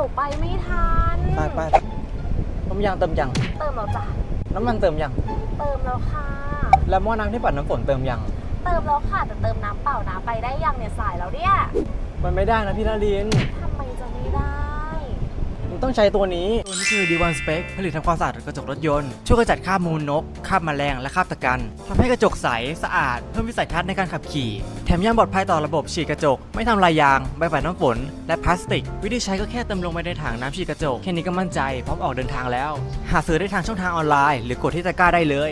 ยวไปไม่ทัน ไปไปต้มยางเติมยัง เติมแล้วจ้ะ น้ำมันเติมยัง เติมแล้วค่ะ แล้วหม้อน้ำที่ปัดน้ำฝนเติมยัง เติมแล้วค่ะแต่เติมน้ำเปล่านะไปได้ยังเนี่ยสายแล้วเนี่ยมันไม่ได้นะพี่นารินทำไมจะไม่ได้ มันต้องใช้ตัวนี้ ตัวนี้คือ D1 Spec ผลิตทำความสะอาดกระจกรถยนต์ ช่วยกำจัดคราบมูลนกคราบแมลงและคราบตะกันทำให้กระจกใสสะอาดเพิ่มวิสัยทัศน์ในการขับขี่แถมยังปลอดภัยต่อระบบฉีดกระจก ไม่ทำลายยาง ใบปัดน้ำฝน และพลาสติก วิธีใช้ก็แค่เติมลงไปในถังน้ำฉีดกระจก แค่นี้ก็มั่นใจพร้อมออกเดินทางแล้ว หาซื้อได้ทางช่องทางออนไลน์ หรือกดที่ตะกร้าได้เลย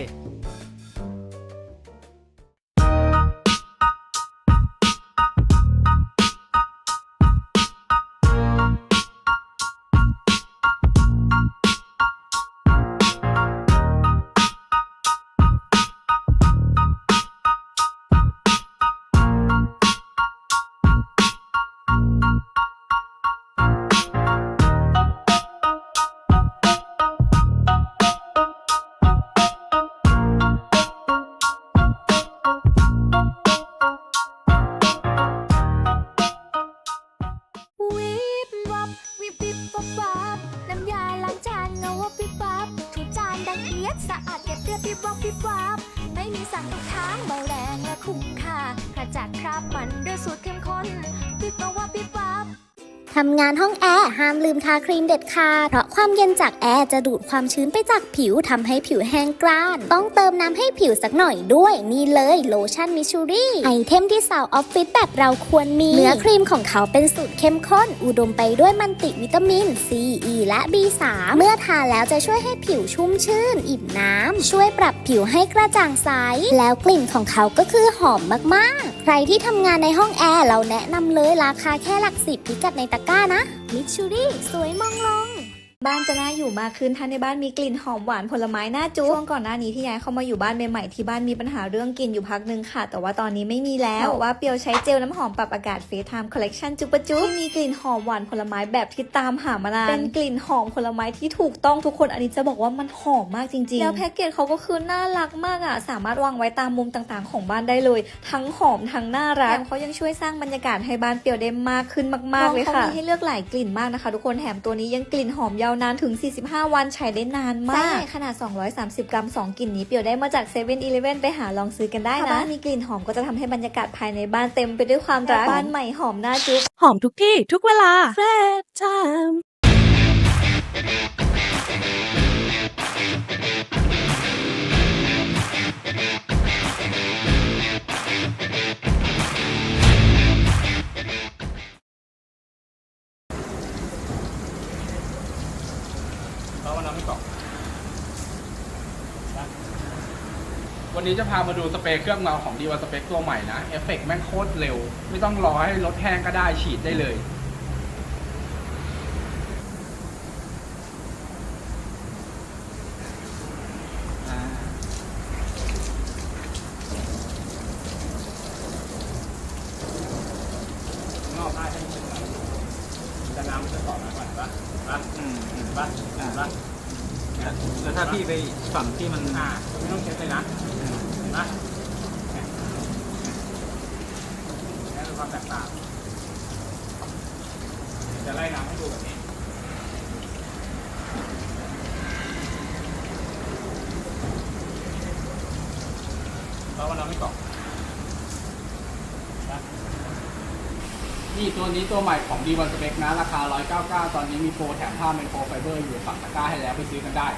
เรียบวิบวับวิบวับไม่มีสารตกค้างเบาแรงและคุ้มค่าขจัดคราบมันด้วยสูตรเข้มข้นวิบวับวับวิบวับทำงานห้องแอร์ห้ามลืมทาครีมเด็ดขาดเพราะ ความเย็นจากแอร์จะดูดความชื้นไปจากผิวทำให้ผิวแห้งกร้าน ต้องเติมน้ำให้ผิวสักหน่อยด้วย นี่เลยโลชั่นมิชูรี่ไอเทมที่สาวออฟฟิศแบบเราควรมี เนื้อครีมของเขาเป็นสูตรเข้มข้น อุดมไปด้วยมันติวิตามิน C E และ B3 เมื่อทาแล้วจะช่วยให้ผิวชุ่มชื่น อิ่มน้ำช่วยปรับผิวให้กระจ่างใส แล้วกลิ่นของเขาก็คือหอมมากๆ ใครที่ทำงานในห้องแอร์เราแนะนำเลยราคาแค่หลักสิบพิกัดในตะกร้านะมิชูรี่สวยมองลง บ้านจะน่าอยู่มากขึ้นถ้าในบ้านมีกลิ่นหอมหวานผลไม้น่าจุช่วงก่อนหน้านี้ที่ย้ายเข้ามาอยู่บ้านใหม่ๆที่บ้านมีปัญหาเรื่องกลิ่นอยู่พักหนึ่งค่ะ แต่ว่าตอนนี้ไม่มีแล้วเพราะว่าเปียวใช้เจลน้ำหอมปรับอากาศเฟสไทม์คอลเลกชันจุปะจุที่มีกลิ่นหอมหวานผลไม้แบบที่ตามหามานานเป็นกลิ่นหอมผลไม้ที่ถูกต้องทุกคนอันนี้จะบอกว่ามันหอมมากจริงๆแล้วแพ็กเกจเขาก็คือน่ารักมากอะสามารถวางไว้ตามมุมต่างๆ ของบ้านได้เลย ทั้งหอมทั้งน่ารักแถมเขายังช่วยสร้างบรรยากาศให้บ้านเปียวได้มากขึ้นมากๆเลยค่ะให้เลือกหลายกลิ่นมากนะคะ ทุกคนแถมตัวนี้ยังกลิ่นหอมยาวนานถึง 45 วันใช้ได้นานมาก ขนาด 230 กรัม 2 กลิ่นนี้เปียวได้มาจาก7 e เ e ่ e อไปหาลองซื้อกันได้นะถ้าบ้านมีกลิ่นหอมก็จะทำให้บรรยากาศภายในบ้านเต็มไปด้วยความรัก บ้านใหม่หอมน่าจุ๊บหอมทุกที่ทุกเวลา Fred Time แล้ววันนั้นไม่ตอบวันนี้จะพามาดูสเปรย์เครื่องเงาของดีวันสเปคตัวใหม่นะ เอฟเฟกต์แม่งโคตรเร็ว ไม่ต้องรอให้รถแห้งก็ได้ฉีดได้เลยงอกผ้าให้มันก่อน จะน้ำมันจะต่อมาก่อนปะปะอืมอืมปะอ่าปะแล้วถ้าพี่ไปฝั่งที่มันอ่าไม่ต้องเช็ดเลยนะเห็นปะเนี่ยนี่คือความแตกต่างเดี๋ยวจะไล่น้ำให้ดูแบบนี้ แล้ววันนั้นไม่กรอกนะ นี่ตัวนี้ตัวใหม่ของ D1 Spec นะ ราคา 199 ตอนนี้มีโปรแถมผ้าไมโครไฟเบอร์อยู่ฝั่งตะกร้าให้แล้วไปซื้อกันได้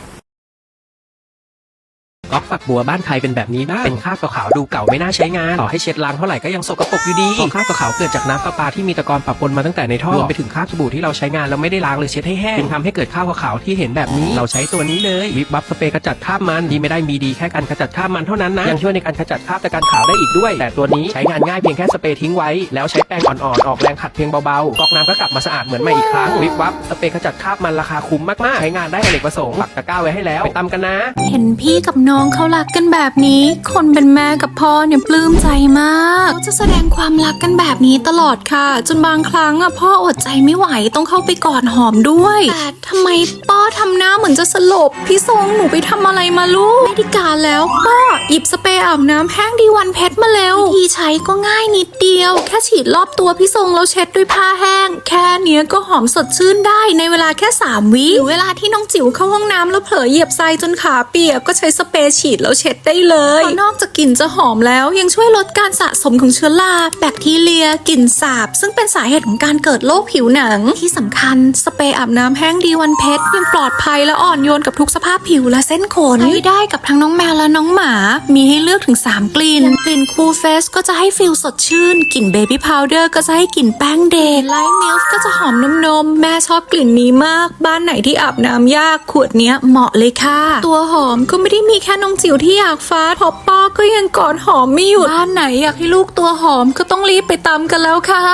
ฝักบัวบ้านใครเป็นแบบนี้บ้างเป็นคราบขาวๆดูเก่าไม่น่าใช้งานต่อให้เช็ดล้างเท่าไหร่ก็ยังสกปรกอยู่ดีเพราะคราบขาวๆเกิดจากน้ำประปาที่มีตะกอนปะปนมาตั้งแต่ในท่อรวมไปถึงคราบสบู่ที่เราใช้งานแล้วไม่ได้ล้างหรือเช็ดให้แห้งจึงทำให้เกิดคราบขาวๆที่เห็นแบบนี้ เราใช้ตัวนี้เลยวิบวับสเปรย์ขจัดคราบมันดีไม่ได้มีดีแค่การขจัดคราบมันเท่านั้นนะยังช่วยในการขจัดคราบตะกันขาวได้อีกด้วย แต่ตัวนี้ใช้งานง่ายเพียงแค่สเปรย์ทิ้งไว้แล้วใช้แป้งอ่อนๆออกแรงขัดเพียงเบาๆก๊อกน้ำก็กลับมาสะอาดเหมือนใหม่อีกครั้งวิบวับสเปรย์ขจัดคราบมันราคาคุ้มมากๆใช้งานได้อเนกประสงค์ปักตะกร้าไว้ให้แล้วไปตามกันนะ เห็นพี่กับน้องเขาเขารักกันแบบนี้ คนเป็นแม่กับพ่อเนี่ยปลื้มใจมากเขาจะแสดงความรักกันแบบนี้ตลอดค่ะ จนบางครั้งอะพ่ออดใจไม่ไหวต้องเข้าไปกอดหอมด้วยแต่ทำไมป้อทำหน้าเหมือนจะสลบพี่ทรงหนูไปทำอะไรมาลูกไม่ได้การแล้วป้อหยิบสเปรย์อาบน้ำแห้งดีวันเพชรมาเร็ววิธีใช้ก็ง่ายนิดเดียว แค่ฉีดรอบตัวพี่ทรงแล้วเช็ดด้วยผ้าแห้ง แค่เนี้ยก็หอมสดชื่นได้ในเวลาแค่ 3 วิหรือเวลาที่น้องจิ๋วเข้าห้องน้ำแล้วเผลอเหยียบทรายจนขาเปียกก็ใช้สเปรย์ฉีดแล้วเช็ดได้เลยเพราะนอกจากกลิ่นจะหอมแล้วยังช่วยลดการสะสมของเชื้อราแบคทีเรียกลิ่นสาบ ซึ่งเป็นสาเหตุของการเกิดโรคผิวหนัง ที่สำคัญสเปรย์อาบน้ำแห้งดีวันเพชรยังปลอดภัยและอ่อนโยนกับทุกสภาพผิวและเส้นขนใช้ได้กับทั้งน้องแมวและน้องหมา มีให้เลือกถึง 3 กลิ่นกลิ่นคูลเฟสก็จะให้ฟิลสดชื่นกลิ่นเบบี้พาวเดอร์ก็จะให้กลิ่นแป้งเดย์ไลท์มิลค์ก็จะหอมนมนมๆแม่ชอบกลิ่นนี้มาก บ้านไหนที่อาบน้ำยากขวดเนี้ยเหมาะเลยค่ะ ตัวหอมก็ไม่ได้มีแค่น้องจิ๋วที่อยากฟาดพอป้อก็ยังกอดหอมไม่หยุดบ้านไหนอยากให้ลูกตัวหอมก็ต้องรีบไปตามกันแล้วค่ะ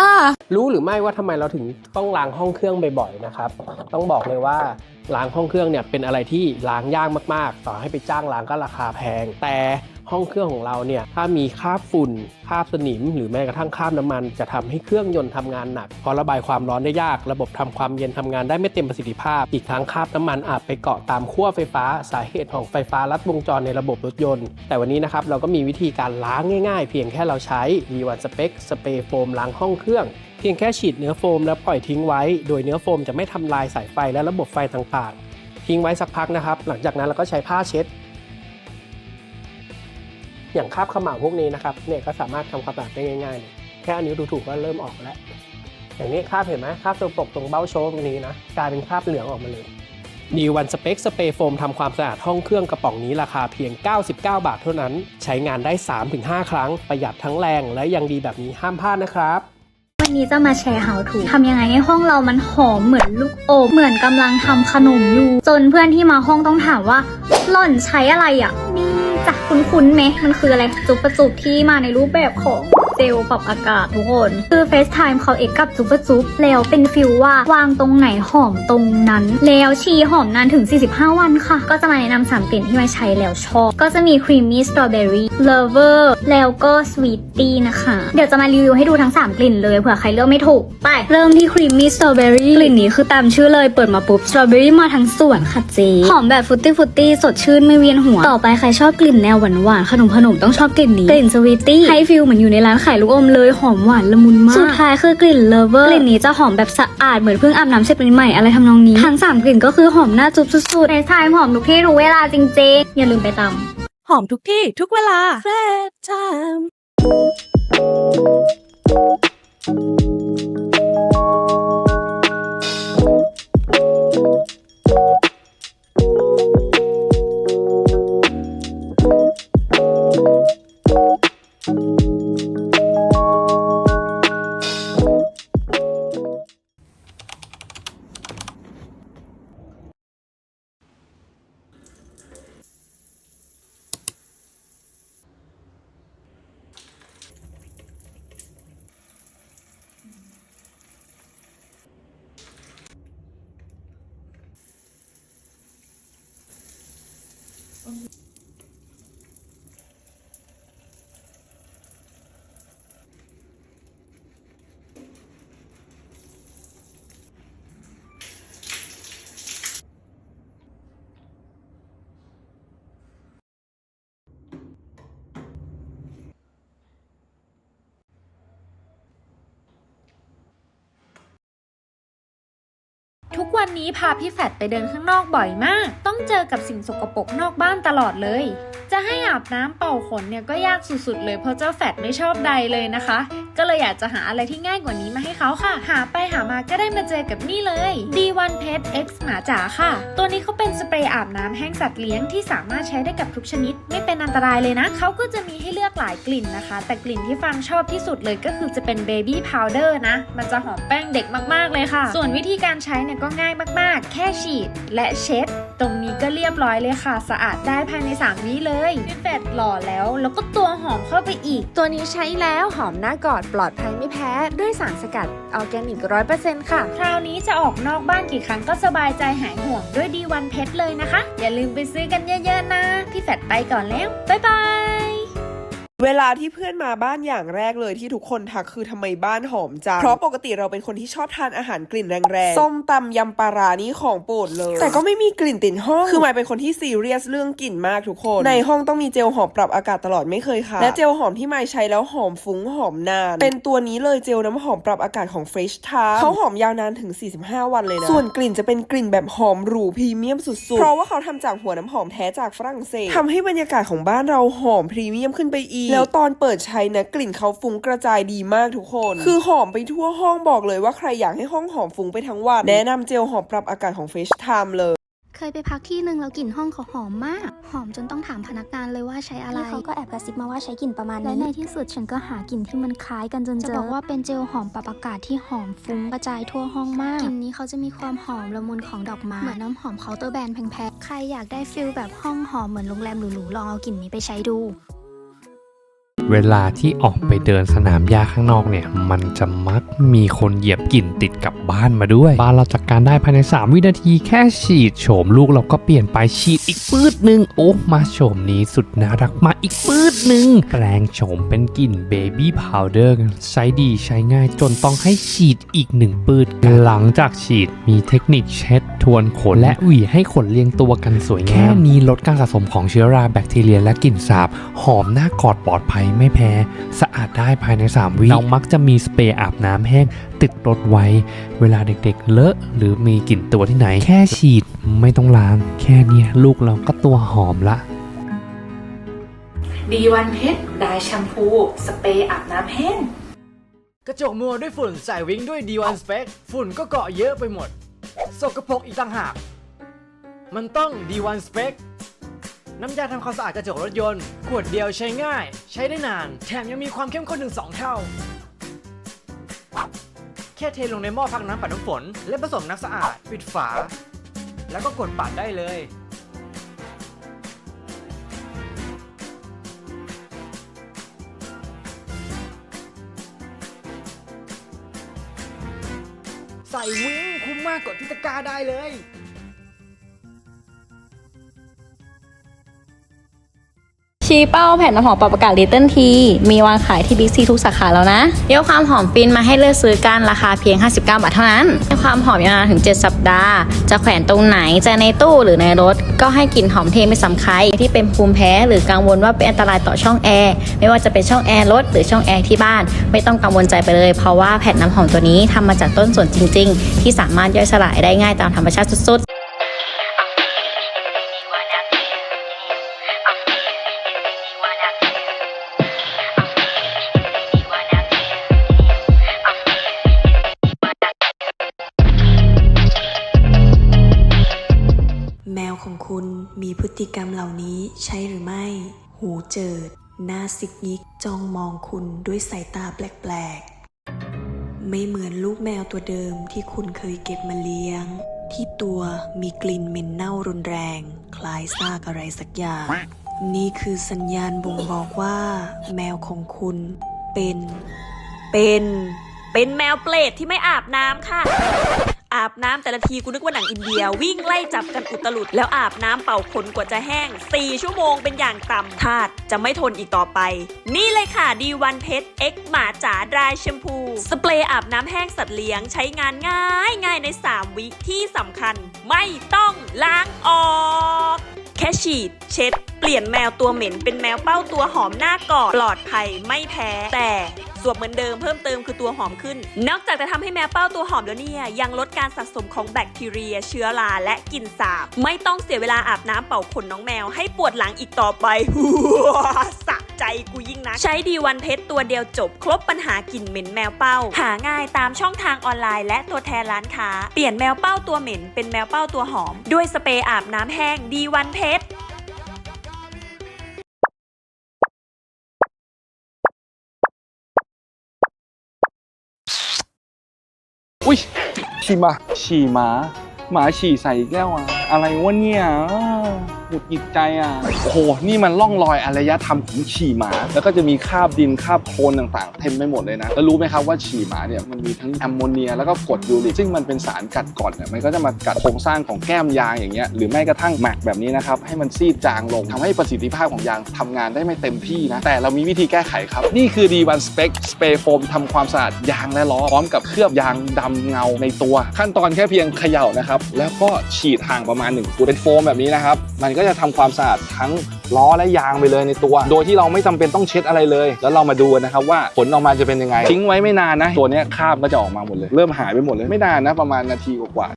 รู้หรือไม่ว่าทำไมเราถึงต้องล้างห้องเครื่องบ่อยๆนะครับ ต้องบอกเลยว่าล้างห้องเครื่องเนี่ยเป็นอะไรที่ล้างยากมากๆ ต่อให้ไปจ้างล้างก็ราคาแพง แต่ ห้องเครื่องของเราเนี่ยถ้ามีคราบฝุ่นคราบสนิม หรือแม้กระทั่งคราบน้ำมัน จะทำให้เครื่องยนต์ทำงานหนักเพราะระบายความร้อนได้ยาก ระบบทำความเย็นทำงานได้ไม่เต็มประสิทธิภาพ อีกทั้งคราบน้ำมันอาจไปเกาะตามขั้วไฟฟ้า สาเหตุของไฟฟ้าลัดวงจรในระบบรถยนต์ แต่วันนี้นะครับเราก็มีวิธีการล้างง่ายๆ เพียงแค่เราใช้ V1 Spec สเปรย์โฟมล้างห้องเครื่องเพียงแค่ฉีดเนื้อโฟมแล้วปล่อยทิ้งไว้ โดยเนื้อโฟมจะไม่ทำลายสายไฟและระบบไฟต่างๆ ทิ้งไว้สักพักนะครับ หลังจากนั้นเราก็ใช้ผ้าเช็ด อย่างคราบขม่าวพวกนี้นะครับเนี่ยก็สามารถทำความสะอาดได้ง่ายๆเลยแค่อันนิ้วถูกๆก็เริ่มออกแล้ว อย่างนี้คราบเห็นไหมคราบตัวปกตรงเบ้าโชว์ตรงนี้นะกลายเป็นคราบเหลืองออกมาเลยดีวันสเปกสเปรย์โฟมทำความสะอาดห้องเครื่องกระป๋องนี้ราคาเพียง 99 บาทเท่านั้น ใช้งานได้ 3-5 ครั้งประหยัดทั้งแรงและยังดีแบบนี้ห้ามพลาดนะครับ วันนี้จะมาแชร์ how to ทำยังไงให้ห้องเรามันหอมเหมือนลูกโอบเหมือนกำลังทำขนมอยู่ จนเพื่อนที่มาห้องต้องถามว่าหล่อนใช้อะไรอะ นี่จ้ะคุ้นๆไหมมันคืออะไร จุบประจุบที่มาในรูปแบบของ เจลปรับอากาศทุกคน คือ FaceTime เขาเอกกับจุบปอระจุบแล้วเป็นฟิลว่าวางตรงไหนหอมตรงนั้น แล้วชีหอมนานถึง 45 วันค่ะ ก็จะมาแนะนำสามกลิ่นที่มาใช้แล้วชอบ ก็จะมี Creamy Strawberry Lover แล้วก็ Sweetie นะคะ เดี๋ยวจะมารีวิวให้ดูทั้ง 3 กลิ่นเลยเผื่อใครเลือกไม่ถูก ไป เริ่มที่ Creamy Strawberry กลิ่นนี้คือตามชื่อเลยเปิดมาปุ๊บ Strawberry มาทั้งส่วนค่ะเจ๊หอมแบบฟุตตี้ฟุตตี้สดชื่นไม่เวียนหัวต่อไปใครชอบกลิ่นแนวหวานหวานๆขนมขนมต้องชอบกลิ่นนี้กลิ่น Sweetie ให้ฟิลเหมือนอยู่ในร้านขายลูกอมเลยหอมหวานละมุนมาก สุดท้ายคือกลิ่น Lover กลิ่นนี้จะหอมแบบสะอาดเหมือนเพิ่งอาบน้ำเสร็จใหม่ๆอะไรทำนองนี้ทั้งสามกลิ่นก็คือหอมหน้าจุ๊บสุดๆในทายหอมทุกที่ทุกเวลาจริงๆ อย่าลืมไปตามหอมทุกที่ทุกเวลาแฟร์ไทม์ ทุ กวันนี้พาพี่แฟดไปเดินข้างนอกบ่อยมาก ต้องเจอกับสิ่งสกปรกนอกบ้านตลอดเลย จะให้อาบน้ำเป่าขนเนี่ยก็ยากสุดๆเลยเพราะเจ้าแฟดไม่ชอบใดเลยนะคะก็เลยอยากจะหาอะไรที่ง่ายกว่านี้มาให้เขาค่ะ หาไปหามาก็ได้มาเจอกับนี่เลย D1 Pet X หมาจ๋าค่ะ ตัวนี้เขาเป็นสเปรย์อาบน้ำแห้งสัตว์เลี้ยงที่สามารถใช้ได้กับทุกชนิด ไม่เป็นอันตรายเลยนะเขาก็จะมีให้เลือกหลายกลิ่นนะคะ แต่กลิ่นที่ฟังชอบที่สุดเลยก็คือจะเป็น Baby Powder นะ มันจะหอมแป้งเด็กมากๆเลยค่ะ ส่วนวิธีการใช้เนี่ยก็ง่ายง่ายมากๆ แค่ฉีดและเช็ด ตรงนี้ก็เรียบร้อยเลยค่ะ สะอาดได้ภายใน 3 วิเลยพี่แฟดหล่อแล้ว แล้วก็ตัวหอมเข้าไปอีก ตัวนี้ใช้แล้วหอมหน้ากอดปลอดภัยไม่แพ้ด้วยสารสกัดออร์แกนิกร้อยเปอร์เซ็นต์ค่ะ คราวนี้จะออกนอกบ้านกี่ครั้งก็สบายใจหายห่วงด้วยดีวันเพชรเลยนะคะ อย่าลืมไปซื้อกันเยอะๆนะ พี่แฟดไปก่อนแล้ว บ๊ายบาย เวลาที่เพื่อนมาบ้านอย่างแรกเลยที่ทุกคนทักคือทำไมบ้านหอมจัง เพราะปกติเราเป็นคนที่ชอบทานอาหารกลิ่นแรงๆ ส้มตำยำปลาร้านี่ของโปรดเลย แต่ก็ไม่มีกลิ่นติดห้อง คือหมายเป็นคนที่ซีเรียสเรื่องกลิ่นมากทุกคน ในห้องต้องมีเจลหอมปรับอากาศตลอดไม่เคยค่ะ และเจลหอมที่หมายใช้แล้วหอมฟุ้งหอมนาน เป็นตัวนี้เลยเจลน้ำหอมปรับอากาศของ Fresh Time เขาหอมยาวนานถึง 45 วันเลยนะ ส่วนกลิ่นจะเป็นกลิ่นแบบหอมหรูพรีเมียมสุดๆ เพราะว่าเขาทำจากหัวน้ำหอมแท้จากฝรั่งเศสทำให้บรรยากาศของบ้านเราหอมพรีเมียมขึ้นไปอีกแล้วตอนเปิดใช้นะกลิ่นเขาฟุ้งกระจายดีมากทุกคน คือหอมไปทั่วห้องบอกเลยว่าใครอยากให้ห้องหอมฟุ้งไปทั้งวัน แนะนำเจลหอมปรับอากาศของ Fresh Time เลยเคยไปพักที่หนึ่งแล้วกลิ่นห้องเขาหอมมาก หอมจนต้องถามพนักงานเลยว่าใช้อะไรพี่เขาก็แอบกระซิบมาว่าใช้กลิ่นประมาณและนี้ในที่สุดฉันก็หากลิ่นที่มันคล้ายกันจนเจอจะบอกว่าเป็นเจลหอมปรับอากาศที่หอมฟุ้งกระจายทั่วห้องมากกลิ่นนี้เขาจะมีความหอมละมุนของดอกไม้เหมือนน้ำหอมเคาน์เตอร์แบรนด์แพงๆใครอยากได้ฟิลแบบห้องหอมเหมือนโรงแรมหรูๆลองเอากลิ่นนี้ไปใช้ดู เวลาที่ออกไปเดินสนามหญ้าข้างนอกเนี่ย มันจะมักมีคนเหยียบกลิ่นติดกับบ้านมาด้วย บ้านเราจัดการได้ภายใน 3 วินาทีแค่ฉีดโฉมลูกเราก็เปลี่ยนไปฉีดอีกปื้ดหนึ่งโอ้มาโฉมนี้สุดน่ารักมาอีกปื้ดหนึ่งแปลงโฉมเป็นกลิ่นเบบี้พาวเดอร์ใช้ดีใช้ง่ายจนต้องให้ฉีดอีกหนึ่งปื้ดหลังจากฉีดมีเทคนิคเช็ดทวนขนและหวีให้ขนเรียงตัวกันสวยงามแค่นี้ลดการสะสมของเชื้อราแบคทีเรียและกลิ่นสาบ หอมหน้ากอดปลอดภัยไม่แพ้ สะอาดได้ภายใน 3 วิเรามักจะมีสเปรย์อาบน้ำแห้งติดรถไว้ เวลาเด็กๆ เลอะ หรือมีกลิ่นตัวที่ไหน แค่ฉีดไม่ต้องล้าง แค่เนี้ยลูกเราก็ตัวหอมละดีวันเพชรได้แชมพู สเปรย์อาบน้ำแห้ง กระจกมัวด้วยฝุ่นใส่วิงด้วย D1 Spec ฝุ่นก็เกาะเยอะไปหมด สกปรกอีกต่างหาก มันต้อง D1 Spec น้ น้ำยาทำความสะอาดกระจกรถยนต์ ขวดเดียวใช้ง่าย ใช้ได้นาน แถมยังมีความเข้มข้นถึง 2 เท่า แค่เทลงในหม้อพักน้ำปัดน้ำฝน และผสมน้ำสะอาด ปิดฝา แล้วก็กดปัดได้เลยใส่วิงคุ้มมากกดที่ตะกร้าได้เลย ชี้เป้าแผ่นน้ำหอมปรับอากาศลิตเติ้ลทีมีวางขายที่บิ๊กซีทุกสาขาแล้วนะเยอะความหอมฟินมาให้เลือกซื้อกันราคาเพียง 59 บาทเท่านั้นให้ความหอมยาวนานถึง 7 สัปดาห์ จะแขวนตรงไหนจะในตู้หรือในรถ ก็ให้กลิ่นหอมเทไม่สำคัญที่เป็นภูมิแพ้หรือกังวลว่าเป็นอันตรายต่อช่องแอร์ไม่ว่าจะเป็นช่องแอร์รถหรือช่องแอร์ที่บ้าน ไม่ต้องกังวลใจไปเลย เพราะว่าแผ่นน้ำหอมตัวนี้ทำมาจากต้นส่วนจริง ๆ ที่สามารถย่อยสลายได้ง่ายตามธรรมชาติสุด กรรมเหล่านี้ใช่หรือไม่ หูเจิด หน้าซิกยิกจ้องมองคุณด้วยสายตาแปลกๆ ไม่เหมือนลูกแมวตัวเดิมที่คุณเคยเก็บมาเลี้ยง ที่ตัวมีกลิ่นเหม็นเน่ารุนแรง คล้ายซากอะไรสักอย่าง นี่คือสัญญาณบ่งบอกว่า แมวของคุณเป็น เป็น เป็นแมวเปรตที่ไม่อาบน้ำค่ะ อาบน้ำแต่ละทีกูนึกว่าหนังอินเดีย วิ่งไล่จับกันอุตลุด แล้วอาบน้ำเป่าขนกว่าจะแห้ง 4 ชั่วโมงเป็นอย่างต่ำทาดจะไม่ทนอีกต่อไป นี่เลยค่ะดีวันเพชร X หมาจ๋าดรายแชมพู สเปรย์อาบน้ำแห้งสัตว์เลี้ยงใช้งานง่ายง่ายใน 3 วิที่สำคัญ ไม่ต้องล้างออกแค่ฉีด เช็ด เปลี่ยนแมวตัวเหม็นเป็นแมวเป้าตัวหอมหน้ากอดปลอดภัยไม่แพ้แต่ วบเหมือนเดิมเพิ่มเติมคือตัวหอมขึ้น นอกจากจะทำให้แมวเป้าตัวหอมแล้วเนี่ยยังลดการสะสมของแบคทีเรีย เชื้อราและกลิ่นสาบ ไม่ต้องเสียเวลาอาบน้ำเป่าขนน้องแมวให้ปวดหลังอีกต่อไปสะใจกูยิ่งนะ ใช้ดีวันเพชรตัวเดียวจบ ครบปัญหากลิ่นเหม็นแมวเป้า หาง่ายตามช่องทางออนไลน์และตัวแทนร้านค้า เปลี่ยนแมวเป้าตัวเหม็นเป็นแมวเป้าตัวหอม ด้วยสเปรย์อาบน้ำแห้งดีวันเพชร อุ้ยขี่มาฉี่หมาหมาฉี่ใส่อีกแก้วอะ อะไรวะเนี่ย หงุดหงิดใจอะโอ้โหนี่มันล่องรอยอารยธรรมของฉี่หมา แล้วก็จะมีคราบดินคราบโคลนต่างๆ เต็มไปหมดเลยนะแล้วรู้ไหมครับว่าฉี่หมาเนี่ยมันมีทั้งแอมโมเนียแล้วก็กรดยูริกซึ่งมันเป็นสารกัดกร่อนเนี่ยมันก็จะมากัดโครงสร้างของแก้มยางอย่างเงี้ยหรือแม้กระทั่งแม็กแบบนี้นะครับให้มันซีดจางลงทำให้ประสิทธิภาพของยางทำงานได้ไม่เต็มที่นะแต่เรามีวิธีแก้ไขครับ นี่คือ D1 Spec Spray Foam ทำความสะอาดยางและล้อพร้อมกับเคลือบยางดำเงาในตัว ขั้นตอนแค่เพียงเขย่านะครับแล้วก็ฉีดห่างประมาณ1ฟุตเป็นโฟมแบบนี้นะครับมันก็จะทำความสะอาดทั้งล้อและยางไปเลยในตัว โดยที่เราไม่จำเป็นต้องเช็ดอะไรเลย แล้วเรามาดูนะครับว่าผลออกมาจะเป็นยังไง ทิ้งไว้ไม่นานนะตัวนี้คราบก็จะออกมาหมดเลย เริ่มหายไปหมดเลยไม่นานนะประมาณนาทีกว่า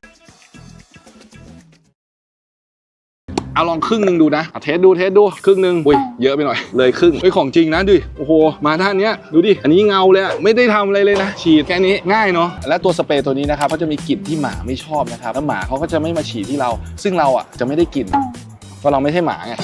เอาลองครึ่งหนึ่งดูนะเทสดูเทสดูครึ่งหนึ่งอุ้ยเยอะไปหน่อยเลยครึ่งเฮ้ยของจริงนะดิโอ้โหมาด้านเนี้ยดูดิอันนี้เงาเลยอะไม่ได้ทำอะไรเลยนะ ฉีดแค่นี้ง่ายเนาะและตัวสเปรย์ตัวนี้นะครับก็จะมีกลิ่นที่หมาไม่ชอบนะครับแล้วหมาเขาก็จะไม่มาฉีดที่เรา ซึ่งเราอะจะไม่ได้กลิ่น เพราะเราไม่ใช่หมาไง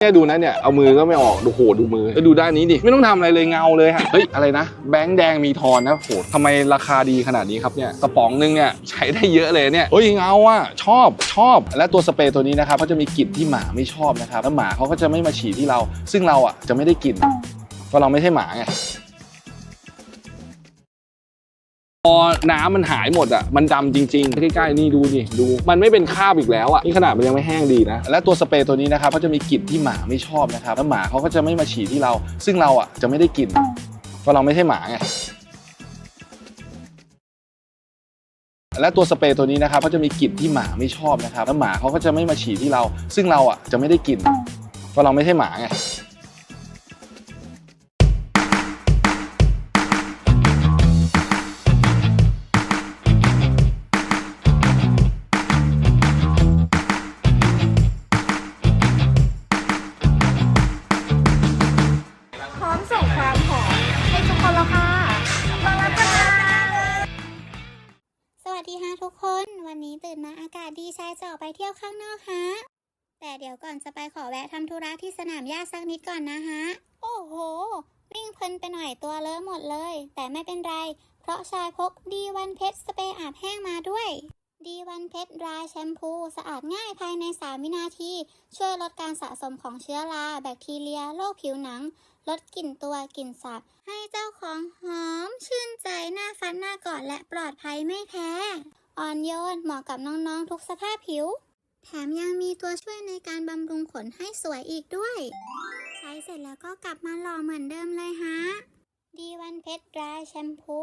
เนี่ยดูนะเนี่ยเอามือก็ไม่ออกดูโหดูมือแล้วดูด้านนี้ดิไม่ต้องทำอะไรเลยเงาเลยฮะเฮ้ยอะไรนะ แบงค์แดงมีทอนนะโหทำไมราคาดีขนาดนี้ครับเนี่ยกระป๋องนึงเนี่ยใช้ได้เยอะเลยเนี่ยเฮ้ยเงาอะชอบชอบ และตัวสเปรย์ตัวนี้นะครับก็จะมีกลิ่นที่หมาไม่ชอบนะครับแล้วหมาเขาก็จะไม่มาฉีดที่เรา ซึ่งเราอะจะไม่ได้กลิ่นเพราะเราไม่ใช่หมาไง อน้ำมันหายหมดอะมันดำจริงๆใกล้ๆนี่ดูนี่ดู มันไม่เป็นคราบอีกแล้วอะนี่ขนาดมันยังไม่แห้งดีนะ และตัวสเปรย์ตัวนี้นะครับก็จะมีกลิ่นที่หมาไม่ชอบนะครับแล้วหมาเขาก็จะไม่มาฉีดที่เรา ซึ่งเราอะจะไม่ได้กลิ่นเพราะเราไม่ใช่หมาไงและตัวสเปรย์ตัวนี้นะครับก็จะมีกลิ่นที่หมาไม่ชอบนะครับแล้วหมาเขาก็จะไม่มาฉีดที่เรา ซึ่งเราอะจะไม่ได้กลิ่นเพราะเราไม่ใช่หมาไง ดีชายจะออกไปเที่ยวข้างนอกฮะ แต่เดี๋ยวก่อนจะไปขอแวะทำธุระที่สนามหญ้าสักนิดก่อนนะฮะ โอ้โห วิ่งเพลินไปหน่อยตัวเลอะหมดเลย แต่ไม่เป็นไร เพราะชายพกดีวันเพชรสเปรย์อาบแห้งมาด้วยดีวันเพชรดรายแชมพู สะอาดง่ายภายใน 3 วินาที ช่วยลดการสะสมของเชื้อรา แบคทีเรีย โรคผิวหนัง ลดกลิ่นตัวกลิ่นสับให้เจ้าของหอม ชื่นใจหน้าฟันหน้ากอดและปลอดภัยไม่แพ้ อ่อนโยนเหมาะกับน้องๆทุกสภาพผิว แถมยังมีตัวช่วยในการบำรุงขนให้สวยอีกด้วย ใช้เสร็จแล้วก็กลับมาหล่อเหมือนเดิมเลยฮะดีวันเพชรดรายแชมพู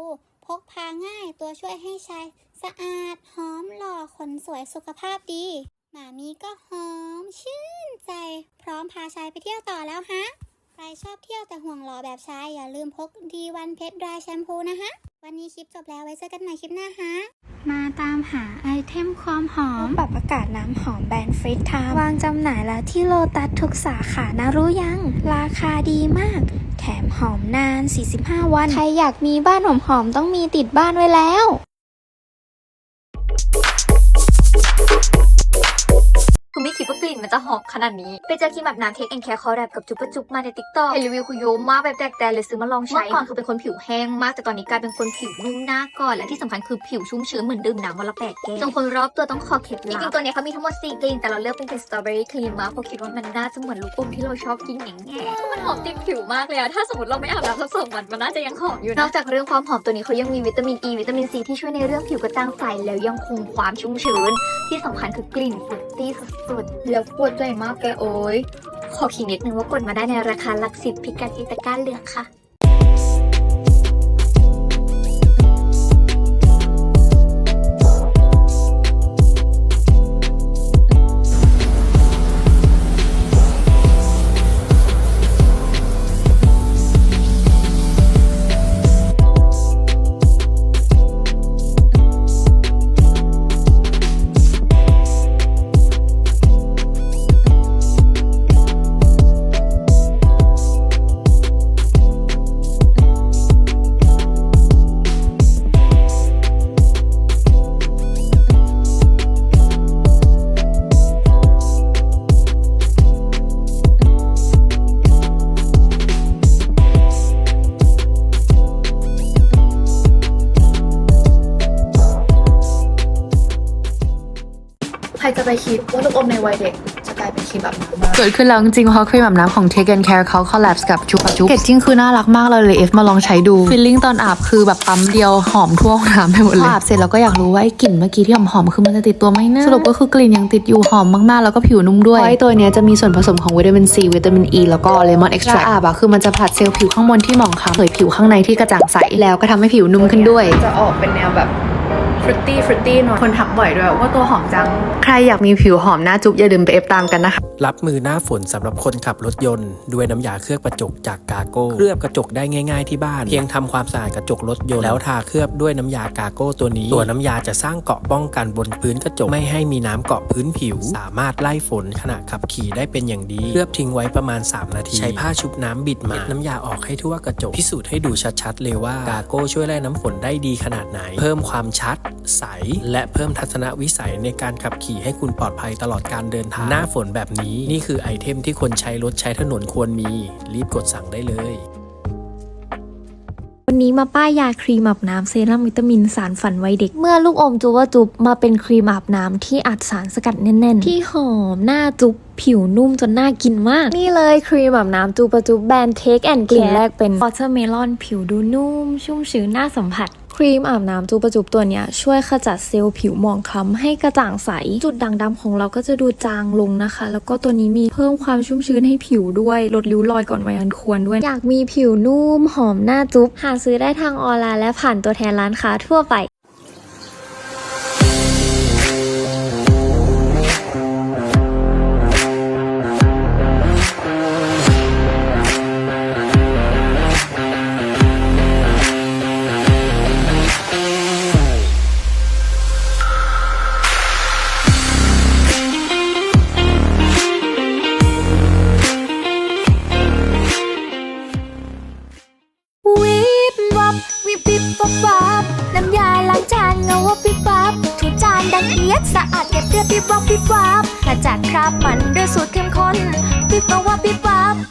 พกพาง่ายตัวช่วยให้ใช้ สะอาด หอมหล่อขนสวยสุขภาพดี หมามีก็หอม ชื่นใจ พร้อมพาชายไปเที่ยวต่อแล้วฮะ ใครชอบเที่ยวแต่ห่วงหล่อแบบชาย อย่าลืมพกดีวันเพชรดรายแชมพูนะฮะ วันนี้คลิปจบแล้วไว้เจอกันใหม่คลิปหน้าฮะ มาตามหาไอเทมความหอมปรับอากาศน้ำหอมแบรนด์ฟรีทามวางจำหน่ายแล้วที่โลตัสทุกสาขานะรู้ยัง ราคาดีมาก แถมหอมนาน 45 วัน ใครอยากมีบ้านหอมๆต้องมีติดบ้านไว้แล้ว คือไม่คิดว่ากลิ่นมันจะหอมขนาดนี้ ไปเจอครีมแบบน้ำเทคแอนแคร์คอร์แรบกับจุ๊บปะจุ๊บมาในติ๊กต็อกเห็นรีวิวคือโยมมากแบบแตกแต่เลยซื้อมาลองใช้ เมื่อก่อนคือเป็นคนผิวแห้งมาก แต่ตอนนี้กลายเป็นคนผิวนุ่มหน้าก่อน และที่สำคัญคือผิวชุ่มชื้นเหมือนดื่มน้ำวันละแปดแก้วจนคนรอบตัวต้องคอเคล็ดลับจริงๆตัวเนี้ยเขามีทั้งหมดสี่กลิ่นแต่เราเลือกเป็นกลิ่นสตรอเบอรี่ครีมมาเพราะคิดว่ามันน่าจะเหมือนลูกอมที่เราชอบกินอย่างเงี้ยมันหอมติดผิวมากเลยอะถ้าสมมติเราไม่อาบน้ำสักสองวันมันน่าจะยังหอมอยู่นะนอกจากเรื่องความหอมตัวนี้เขายังมีวิตามินอ e, ีวิตามินซีที่ช่วยในเรื่องผิวกระจ่างใสแล้วยังคงความชุ่มชื้น ที่สำคัญคือกลิ่นฟรุตตี้สุดๆแล้วปวดใจมากแกโอ้ยขอขีนิดนึงว่ากดมาได้ในราคาหลักสิบพิกัดอิตาก้าเหลืองค่ะ ลูกอมในวัยเด็กจะกลายเป็นครีมแบบนี้บ้างเกิดขึ้นแล้วจริงๆเพราะครีมอาบน้ำของ Take and Care เขาคอลแลบกับจุ๊บจุ๊บเกจจิ้งคือน่ารักมากเลยเลยเอฟมาลองใช้ดูฟีลลิ่งตอนอาบคือแบบปั๊มเดียวหอมทั่วห้องน้ำไปหมดเลยพออาบเสร็จเราก็อยากรู้ว่าไอ้กลิ่นเมื่อกี้ที่หอมๆคือมันจะติดตัวไหมนะสรุปก็คือกลิ่นยังติดอยู่หอมมากๆแล้วก็ผิวนุ่มด้วยเพราะไอ้ตัวเนี้ยจะมีส่วนผสมของวิตามินซีวิตามินอ e, ีแล้วก็เลมอนเอ็กซ์แทรอาบอะคือมันจะผลัดเซลล์ผิวข้างบนที่หมองคล้ำเผยผิวข้างในที่กระจ่างใสแล้วก็ทำให้ผิวนุ่มขึ้นด้วย จะออกเป็นแนวแบบ ฟรุตตี้ฟรุตตี้หน่อยคนทักบ่อยด้วยว่าตัวหอมจัง ใครอยากมีผิวหอมหน้าจุ๊บอย่าลืมไปเอฟตามกันนะคะ รับมือหน้าฝนสำหรับคนขับรถยนต์ ด้วยน้ำยาเคลือบกระจกจากกาโก้ เคลือบกระจกได้ง่าย ๆที่บ้าน เพียงทำความสะอาดกระจกรถยนต์แล้วทาเคลือบด้วยน้ำยากาโก้ตัวนี้ ตัวน้ำยาจะสร้างเกราะป้องกันบนพื้นกระจกไม่ให้มีน้ำเกาะพื้นผิว สามารถไล่ฝนขณะขับขี่ได้เป็นอย่างดี เคลือบทิ้งไว้ประมาณ 3 นาที ใช้ผ้าชุบน้ำบิดมาน้ำยาออกให้ทั่วกระจกพิสูจน์ให้ดูชัดๆเลยว่ากาโก้ช่วยไล่น้ำฝนได้ดีขนาดไหน เพิ่มความชัดใส และเพิ่มทัศนวิสัยในการขับขี่ให้คุณปลอดภัยตลอดการเดินทาง หน้าฝนแบบนี้นี่คือไอเทมที่คนใช้รถใช้ถนนควรมี รีบกดสั่งได้เลย วันนี้มาป้ายยาครีมอาบน้ำเซรั่มวิตามินสารฝันวัยเด็ก เมื่อลูกอมจูว่าจุบมาเป็นครีมอาบน้ำที่อัดสารสกัดแน่นๆ ที่หอมหน้าจุบผิวนุ่มจนน่ากินมาก นี่เลยครีมอาบน้ำจูปะจุบแบรนด์เทคแอนด์กลิ่นแรกเป็นวอเตอร์เมลอนผิวดูนุ่ม ชุ่มชื้นน่าสัมผัส ครีมอาบน้ำจูปะจุบตัวเนี้ยช่วยขจัดเซลล์ผิวหมองคล้ำให้กระจ่างใส จุดด่างดำของเราก็จะดูจางลงนะคะ แล้วก็ตัวนี้มีเพิ่มความชุ่มชื้นให้ผิวด้วยลดริ้วรอยก่อนวัยอันควรด้วย อยากมีผิวนุ่มหอมหน้าจุ๊บหาซื้อได้ทางออนไลน์และผ่านตัวแทนร้านค้าทั่วไป สะอาดเก็บเรียบวิบวับวิบวับขจัดคราบมันด้วยสูตรเข้มข้นวิบวับวับวิบวับ